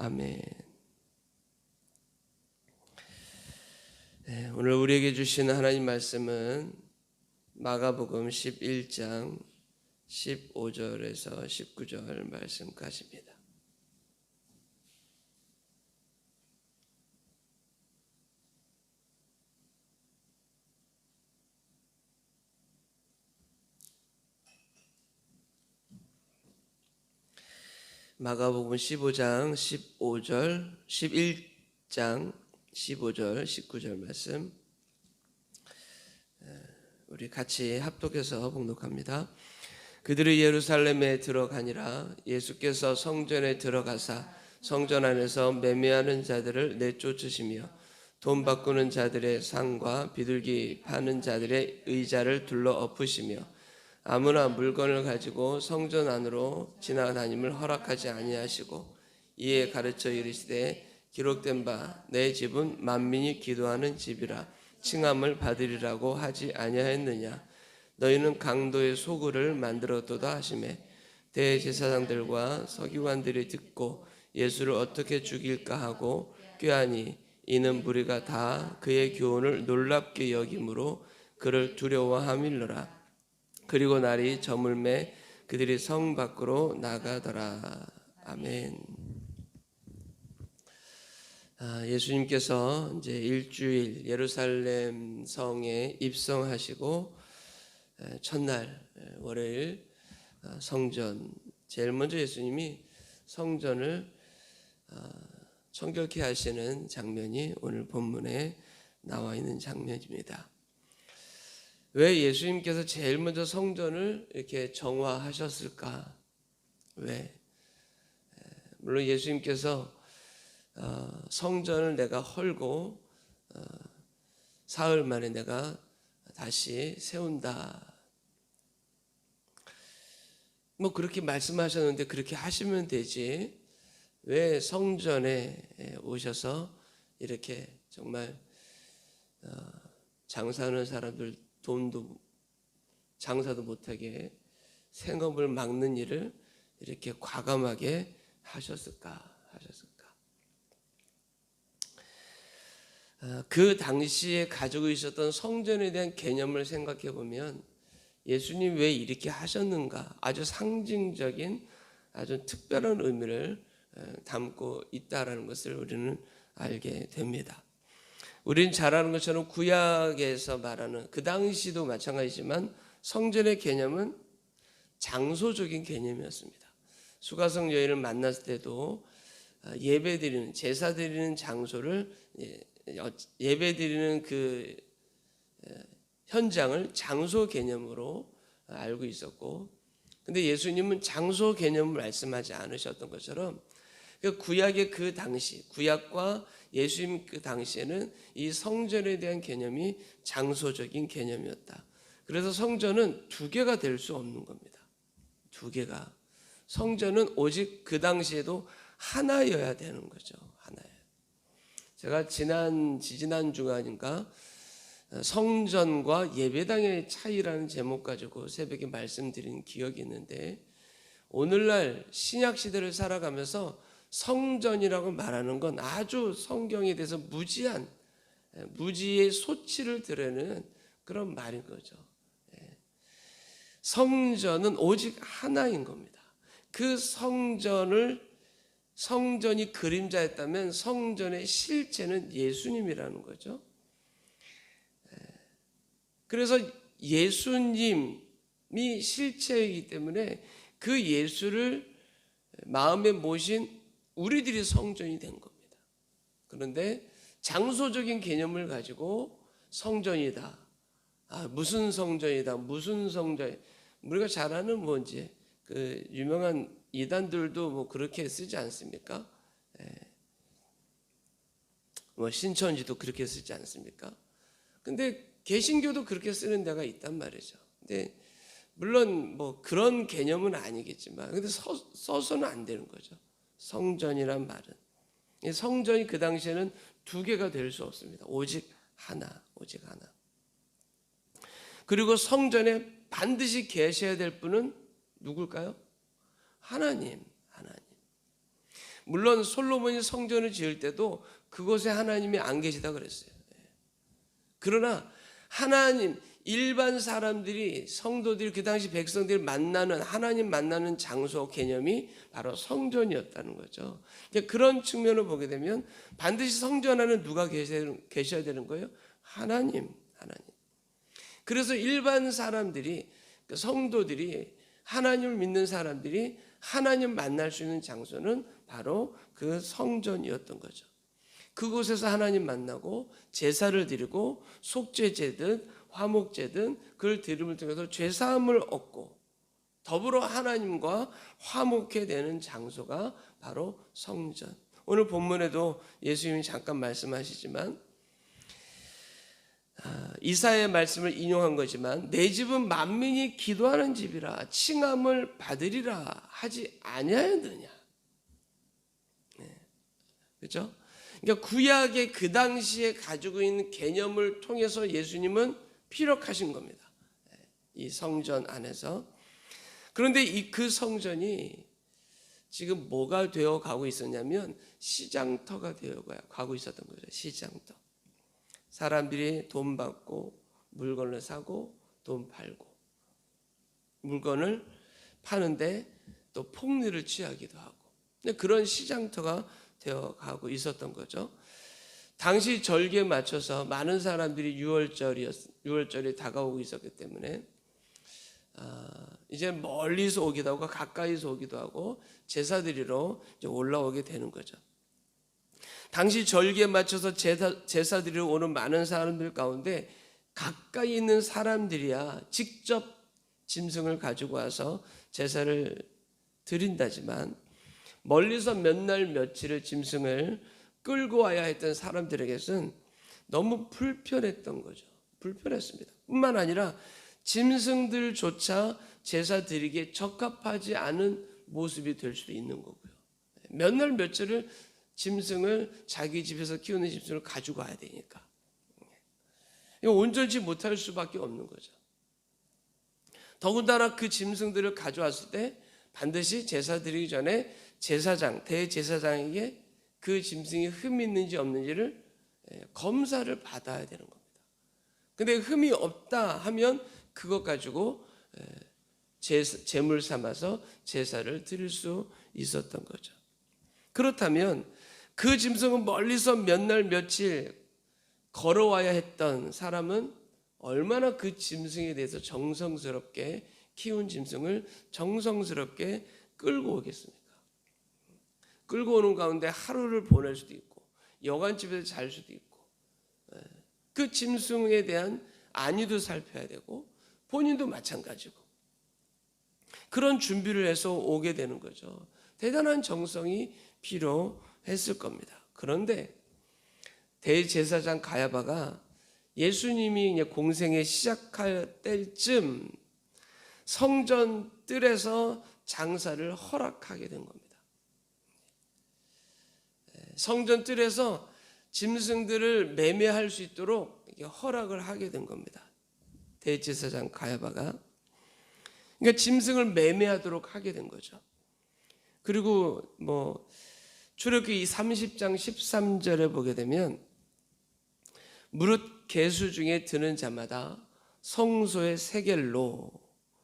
아멘. 네, 오늘 우리에게 주신 하나님 말씀은 마가복음 11장 15절에서 19절 말씀까지입니다. 마가복음 15장 15절 11장 15절 19절 말씀 우리 같이 합독해서 봉독합니다. 그들이 예루살렘에 들어가니라 예수께서 성전에 들어가사 성전 안에서 매매하는 자들을 내쫓으시며 돈 바꾸는 자들의 상과 비둘기 파는 자들의 의자를 둘러 엎으시며 아무나 물건을 가지고 성전 안으로 지나다님을 허락하지 아니하시고 이에 가르쳐 이르시되 기록된 바 내 집은 만민이 기도하는 집이라 칭함을 받으리라고 하지 아니하였느냐? 너희는 강도의 소굴을 만들었도다 하심에 대제사장들과 서기관들이 듣고 예수를 어떻게 죽일까 하고 꾀하니 이는 무리가 다 그의 교훈을 놀랍게 여김으로 그를 두려워함일러라 그리고 날이 저물매 그들이 성 밖으로 나가더라. 아멘. 아, 예수님께서 이제 일주일 예루살렘 성에 입성하시고 에, 첫날 에, 월요일 아, 성전 제일 먼저 예수님이 성전을 아, 청결케 하시는 장면이 오늘 본문에 나와 있는 장면입니다. 왜 예수님께서 제일 먼저 성전을 이렇게 정화하셨을까? 왜? 물론 예수님께서 어, 성전을 내가 헐고 어, 사흘 만에 내가 다시 세운다. 뭐 그렇게 말씀하셨는데 그렇게 하시면 되지. 왜 성전에 오셔서 이렇게 정말 어, 장사하는 사람들 돈도 장사도 못하게 생업을 막는 일을 이렇게 과감하게 하셨을까 하셨을까? 어, 그 당시에 가지고 있었던 성전에 대한 개념을 생각해 보면 예수님 왜 이렇게 하셨는가? 아주 상징적인 아주 특별한 의미를 어, 담고 있다라는 것을 우리는 알게 됩니다. 우린 잘 아는 것처럼 구약에서 말하는 그 당시도 마찬가지지만 성전의 개념은 장소적인 개념이었습니다. 수가성 여인을 만났을 때도 어, 예배 드리는 제사 드리는 장소를 예배 드리는 그 현장을 장소 개념으로 알고 있었고 근데 예수님은 장소 개념을 말씀하지 않으셨던 것처럼 그 구약의 그 당시 구약과 예수님 그 당시에는 이 성전에 대한 개념이 장소적인 개념이었다. 그래서 성전은 두 개가 될 수 없는 겁니다. 두 개가 성전은 오직 그 당시에도 하나여야 되는 거죠. 하나예요. 제가 지난 지지난 주간인가 성전과 예배당의 차이라는 제목 가지고 새벽에 말씀드린 기억이 있는데 오늘날 신약 시대를 살아가면서 성전이라고 말하는 건 아주 성경에 대해서 무지한 무지의 소치를 드러내는 그런 말인 거죠. 예. 성전은 오직 하나인 겁니다. 그 성전을 성전이 그림자였다면 성전의 실체는 예수님이라는 거죠. 예. 그래서 예수님이 실체이기 때문에 그 예수를 마음에 모신 우리들이 성전이 된 겁니다. 그런데 장소적인 개념을 가지고 성전이다. 아, 무슨 성전이다. 무슨 성전. 우리가 잘 아는 뭔지 그 유명한 이단들도 뭐 그렇게 쓰지 않습니까? 예. 뭐 신천지도 그렇게 쓰지 않습니까? 근데 개신교도 그렇게 쓰는 데가 있단 말이죠. 근데 물론 뭐 그런 개념은 아니겠지만 근데 서, 써서는 안 되는 거죠. 성전이란 말은 성전이 그 당시에는 두 개가 될 수 없습니다. 오직 하나, 오직 하나. 그리고 성전에 반드시 계셔야 될 분은 누굴까요? 하나님, 하나님. 물론 솔로몬이 성전을 지을 때도 그곳에 하나님이 안 계시다 그랬어요. 그러나 하나님 일반 사람들이 성도들이 그 당시 백성들이 만나는 하나님 만나는 장소 개념이 바로 성전이었다는 거죠. 그런 측면을 보게 되면 반드시 성전 안에 누가 계셔야 되는 거예요? 하나님, 하나님. 그래서 일반 사람들이 그 성도들이 하나님을 믿는 사람들이 하나님 만날 수 있는 장소는 바로 그 성전이었던 거죠. 그곳에서 하나님 만나고 제사를 드리고 속죄제든 화목제든 그를 드림을 통해서 죄 사함을 얻고 더불어 하나님과 화목해 되는 장소가 바로 성전. 오늘 본문에도 예수님이 잠깐 말씀하시지만 아, 이사의 말씀을 인용한 거지만 내 집은 만민이 기도하는 집이라 칭함을 받으리라 하지 아니하였느냐. 네. 그렇죠? 그러니까 구약의 그 당시에 가지고 있는 개념을 통해서 예수님은 피력하신 겁니다. 네. 이 성전 안에서. 그런데 이 그 성전이 지금 뭐가 되어 가고 있었냐면 시장터가 되어 가고 있었던 거죠. 시장터. 사람들이 돈 받고 물건을 사고 돈 팔고 물건을 파는데 또 폭리를 취하기도 하고 그런 시장터가 되어 가고 있었던 거죠. 당시 절기에 맞춰서 많은 사람들이 6월절이었 6월절이 다가오고 있었기 때문에 아, 이제 멀리서 오기도 하고 가까이서 오기도 하고 제사드리러 올라오게 되는 거죠. 당시 절기에 맞춰서 제사, 제사드리러 오는 많은 사람들 가운데 가까이 있는 사람들이야 직접 짐승을 가지고 와서 제사를 드린다지만 멀리서 몇 날 며칠을 짐승을 끌고 와야 했던 사람들에게는 너무 불편했던 거죠. 불편했습니다. 뿐만 아니라 짐승들조차 제사 드리기에 적합하지 않은 모습이 될 수도 있는 거고요. 몇 날 며칠을 짐승을 자기 집에서 키우는 짐승을 가지고 와야 되니까. 온전치 못할 수밖에 없는 거죠. 더군다나 그 짐승들을 가져왔을 때 반드시 제사 드리기 전에 제사장, 대제사장에게 그 짐승이 흠이 있는지 없는지를 예, 검사를 받아야 되는 겁니다. 근데 흠이 없다 하면 그것 가지고 예, 제물 삼아서 제사를 드릴 수 있었던 거죠. 그렇다면 그 짐승은 멀리서 몇 날 며칠 걸어와야 했던 사람은 얼마나 그 짐승에 대해서 정성스럽게 키운 짐승을 정성스럽게 끌고 오겠습니까? 끌고 오는 가운데 하루를 보낼 수도 있고 여관집에서 잘 수도 있고 예. 그 짐승에 대한 안위도 살펴야 되고 본인도 마찬가지고 그런 준비를 해서 오게 되는 거죠. 대단한 정성이 필요했을 겁니다. 그런데 대제사장 가야바가 예수님이 공생에 시작할 때쯤 성전 뜰에서 장사를 허락하게 된 겁니다. 성전 뜰에서 짐승들을 매매할 수 있도록 허락을 하게 된 겁니다. 대제사장 가야바가 그러니까 짐승을 매매하도록 하게 된 거죠. 그리고 뭐 출애굽기 30장 13절에 보게 되면 무릇 개수 중에 드는 자마다 성소의 세겔로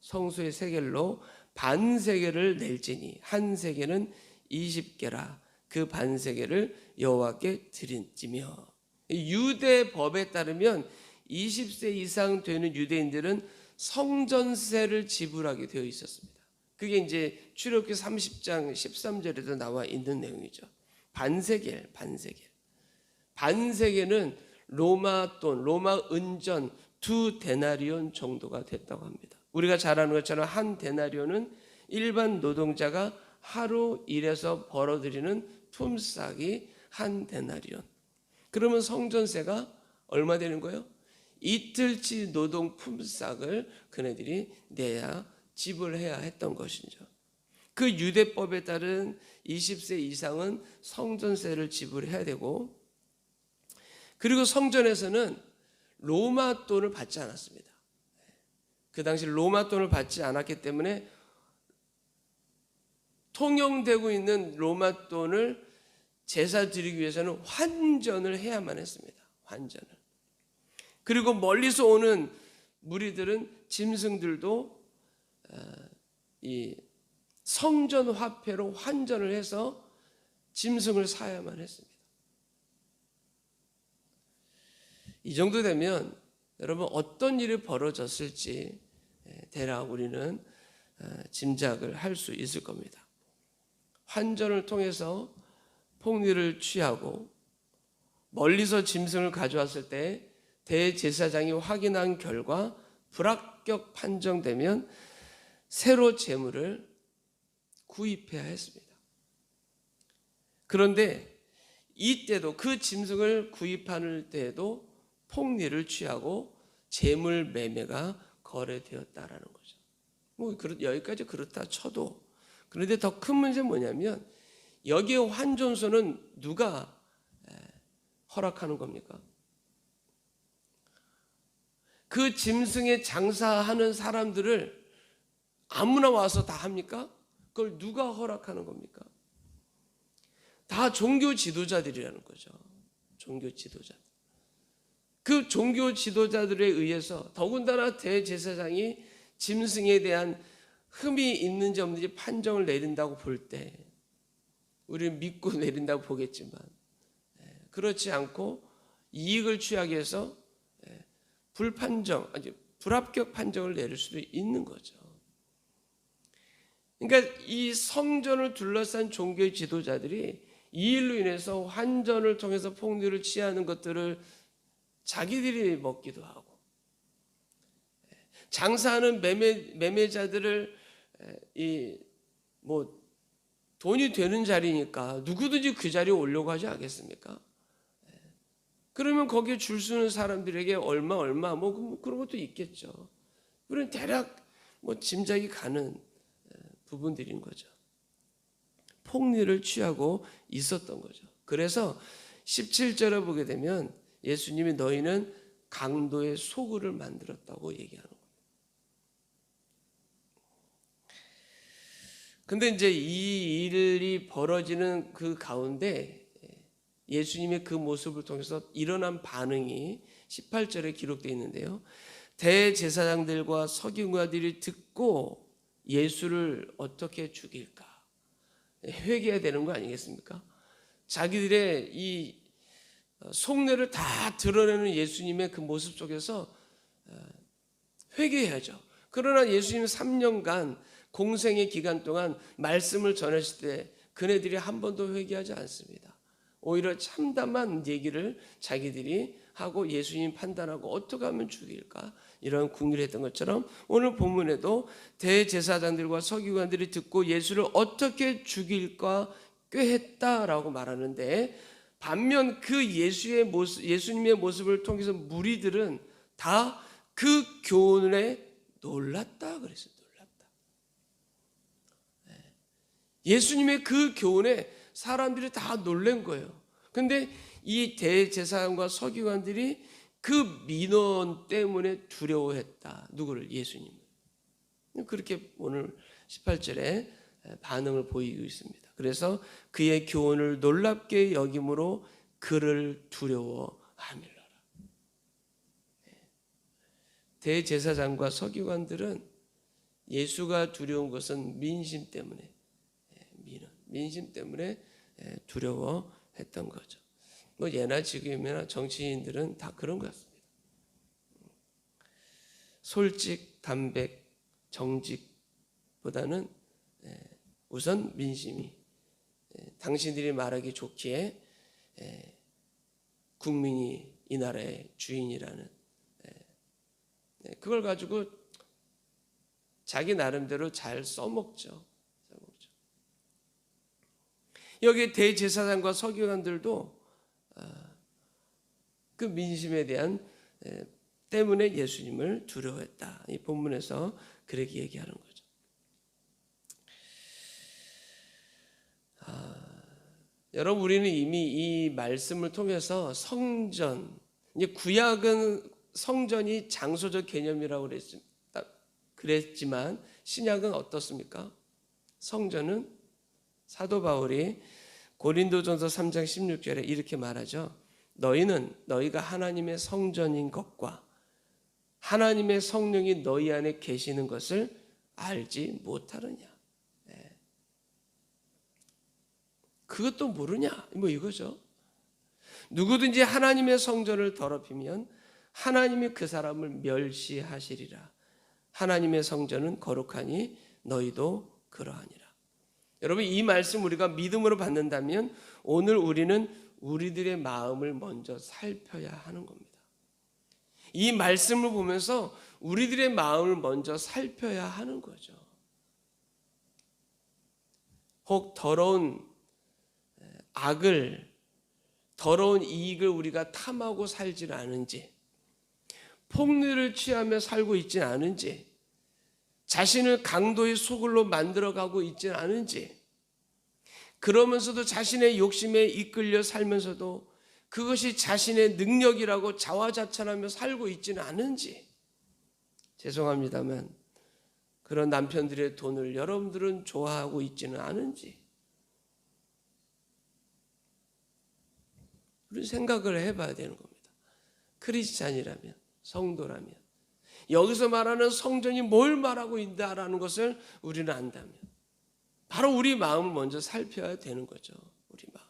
성소의 세겔로 반 세겔을 낼지니 한 세겔은 20개라 그 반 세겔을 여호와께 드린지며 유대 법에 따르면 20세 이상 되는 유대인들은 성전세를 지불하게 되어 있었습니다. 그게 이제 출애굽기 30장 13절에도 나와 있는 내용이죠. 반세겔, 반세겔. 반세겔은 로마 돈, 로마 은전 두 데나리온 정도가 됐다고 합니다. 우리가 잘 아는 것처럼 한 데나리온은 일반 노동자가 하루 일해서 벌어들이는 품삯이 한 데나리온. 그러면 성전세가 얼마 되는 거예요? 이틀치 노동 품삯을 그네들이 내야 지불해야 했던 것이죠. 그 유대법에 따른 20세 이상은 성전세를 지불해야 되고 그리고 성전에서는 로마 돈을 받지 않았습니다. 그 당시 로마 돈을 받지 않았기 때문에 통용되고 있는 로마 돈을 제사 드리기 위해서는 환전을 해야만 했습니다. 환전을. 그리고 멀리서 오는 무리들은 짐승들도 어, 이 성전 화폐로 환전을 해서 짐승을 사야만 했습니다. 이 정도 되면 여러분 어떤 일이 벌어졌을지 예, 대략 우리는 어, 짐작을 할 수 있을 겁니다. 환전을 통해서 폭리를 취하고 멀리서 짐승을 가져왔을 때 대제사장이 확인한 결과 불합격 판정되면 새로 재물을 구입해야 했습니다. 그런데 이때도 그 짐승을 구입할 때에도 폭리를 취하고 재물 매매가 거래되었다라는 거죠. 뭐 여기까지 그렇다 쳐도 그런데 더 큰 문제는 뭐냐면 여기에 환전소는 누가 에, 허락하는 겁니까? 그 짐승에 장사하는 사람들을 아무나 와서 다 합니까? 그걸 누가 허락하는 겁니까? 다 종교 지도자들이라는 거죠. 종교 지도자. 그 종교 지도자들에 의해서 더군다나 대제사장이 짐승에 대한 흠이 있는지 없는지 판정을 내린다고 볼 때 우리는 믿고 내린다고 보겠지만 예, 그렇지 않고 이익을 취하기 위해서 예, 불판정 아니 불합격 판정을 내릴 수도 있는 거죠. 그러니까 이 성전을 둘러싼 종교의 지도자들이 이 일로 인해서 환전을 통해서 폭리를 취하는 것들을 자기들이 먹기도 하고 장사하는 매매 매매자들을 이 뭐 돈이 되는 자리니까 누구든지 그 자리에 오려고 하지 않겠습니까? 그러면 거기에 줄 서는 사람들에게 얼마 얼마 뭐 그- 뭐 그런 것도 있겠죠. 우리는 대략 뭐 짐작이 가는 부분들인 거죠. 폭리를 취하고 있었던 거죠. 그래서 17절에 보게 되면 예수님이 너희는 강도의 소굴을 만들었다고 얘기하는 거예요. 근데 이제 이 일이 벌어지는 그 가운데 예수님의 그 모습을 통해서 일어난 반응이 18절에 기록되어 있는데요. 대제사장들과 서기관들이 듣고 예수를 어떻게 죽일까? 회개해야 되는 거 아니겠습니까? 자기들의 이 속내를 다 드러내는 예수님의 그 모습 속에서 어, 회개해야죠. 그러나 예수님 3년간 공생의 기간 동안 말씀을 전하실 때 그네들이 한 번도 회개하지 않습니다. 오히려 참담한 얘기를 자기들이 하고 예수님 판단하고 어떻게 하면 죽일까 이런 궁리를 했던 것처럼 오늘 본문에도 대제사장들과 서기관들이 듣고 예수를 어떻게 죽일까 꾀했다라고 말하는데 반면 그 예수의 모습 예수님의 모습을 통해서 무리들은 다 그 교훈에 놀랐다 그랬어요. 놀랐다. 네. 예수님의 그 교훈에 사람들이 다 놀란 거예요. 근데 이 대제사장과 서기관들이 그 민원 때문에 두려워했다. 누구를? 예수님. 그렇게 오늘 18절에 반응을 보이고 있습니다. 그래서 그의 교훈을 놀랍게 여김으로 그를 두려워하밀러라. 대제사장과 서기관들은 예수가 두려운 것은 민심 때문에 민심 때문에 두려워했던 거죠. 뭐 예나 지금이나 정치인들은 다 그런 것 같습니다. 솔직, 담백, 정직보다는 우선 민심이 당신들이 말하기 좋기에 국민이 이 나라의 주인이라는 그걸 가지고 자기 나름대로 잘. 써먹죠. 여기 대제사장과 서기관들도 그 민심에 대한 때문에 예수님을 두려워했다. 이 본문에서 그렇게 얘기하는 거죠. 아, 여러분 우리는 이미 이 말씀을 통해서 성전 이제 구약은 성전이 장소적 개념이라고 그랬지만 신약은 어떻습니까? 성전은 사도 바울이 고린도전서 3장 16절에 이렇게 말하죠. 너희는 너희가 하나님의 성전인 것과 하나님의 성령이 너희 안에 계시는 것을 알지 못하느냐. 네. 그것도 모르냐? 뭐 이거죠. 누구든지 하나님의 성전을 더럽히면 하나님이 그 사람을 멸시하시리라. 하나님의 성전은 거룩하니 너희도 그러하니라. 여러분 이 말씀 우리가 믿음으로 받는다면 오늘 우리는 우리들의 마음을 먼저 살펴야 하는 겁니다. 이 말씀을 보면서 우리들의 마음을 먼저 살펴야 하는 거죠. 혹 더러운 악을 더러운 이익을 우리가 탐하고 살지 않은지 폭리를 취하며 살고 있지 않은지 자신을 강도의 소굴로 만들어가고 있지 않은지 그러면서도 자신의 욕심에 이끌려 살면서도 그것이 자신의 능력이라고 자화자찬하며 살고 있지는 않은지. 죄송합니다만 그런 남편들의 돈을 여러분들은 좋아하고 있지는 않은지. 우리 생각을 해봐야 되는 겁니다. 크리스찬이라면 성도라면. 여기서 말하는 성전이 뭘 말하고 있다라는 것을 우리는 안다면 바로 우리 마음을 먼저 살펴야 되는 거죠. 우리 마음.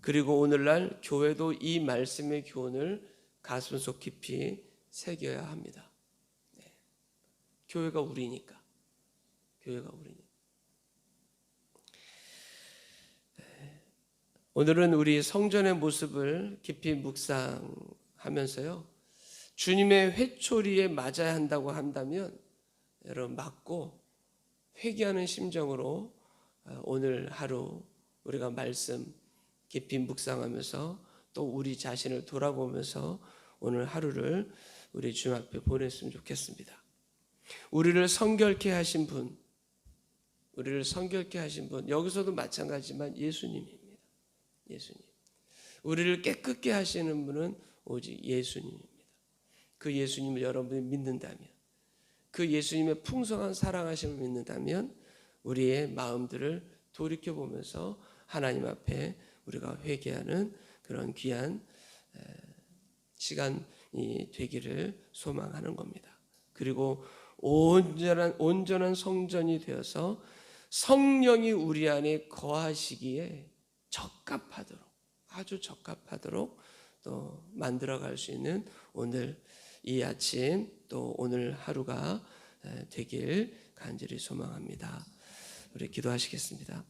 그리고 오늘날 교회도 이 말씀의 교훈을 가슴속 깊이 새겨야 합니다. 네. 교회가 우리니까. 교회가 우리니까. 오늘은 우리 성전의 모습을 깊이 묵상하면서요. 주님의 회초리에 맞아야 한다고 한다면 여러분 맞고 회개하는 심정으로 어, 오늘 하루 우리가 말씀 깊이 묵상하면서 또 우리 자신을 돌아보면서 오늘 하루를 우리 주님 앞에 보냈으면 좋겠습니다. 우리를 성결케 하신 분, 우리를 성결케 하신 분, 여기서도 마찬가지지만 예수님입니다. 예수님. 우리를 깨끗게 하시는 분은 오직 예수님입니다. 그 예수님을 여러분이 믿는다면, 그 예수님의 풍성한 사랑하심을 믿는다면, 우리의 마음들을 돌이켜 보면서 하나님 앞에 우리가 회개하는 그런 귀한 시간이 되기를 소망하는 겁니다. 그리고 온전한 온전한 성전이 되어서 성령이 우리 안에 거하시기에 적합하도록 아주 적합하도록 또 만들어 갈 수 있는 오늘 이 아침 또 오늘 하루가 되길 간절히 소망합니다. 우리 기도하시겠습니다.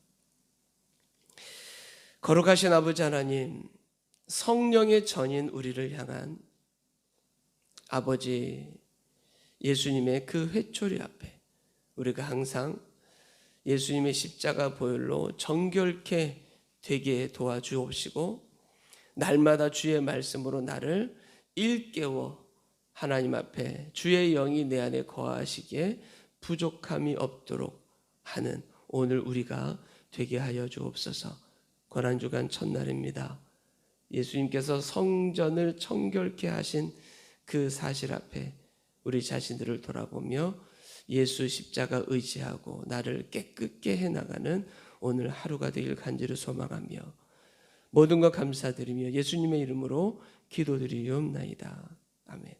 거룩하신 아버지 하나님, 성령의 전인 우리를 향한 아버지 예수님의 그 회초리 앞에 우리가 항상 예수님의 십자가 보혈로 정결케 되게 도와주옵시고 날마다 주의 말씀으로 나를 일깨워 하나님 앞에 주의 영이 내 안에 거하시기에 부족함이 없도록 하는 오늘 우리가 되게 하여 주옵소서. 고난주간 첫날입니다. 예수님께서 성전을 청결케 하신 그 사실 앞에 우리 자신들을 돌아보며 예수 십자가 의지하고 나를 깨끗게 해나가는 오늘 하루가 되길 간절히 소망하며 모든 것 감사드리며 예수님의 이름으로 기도드리옵나이다. 아멘.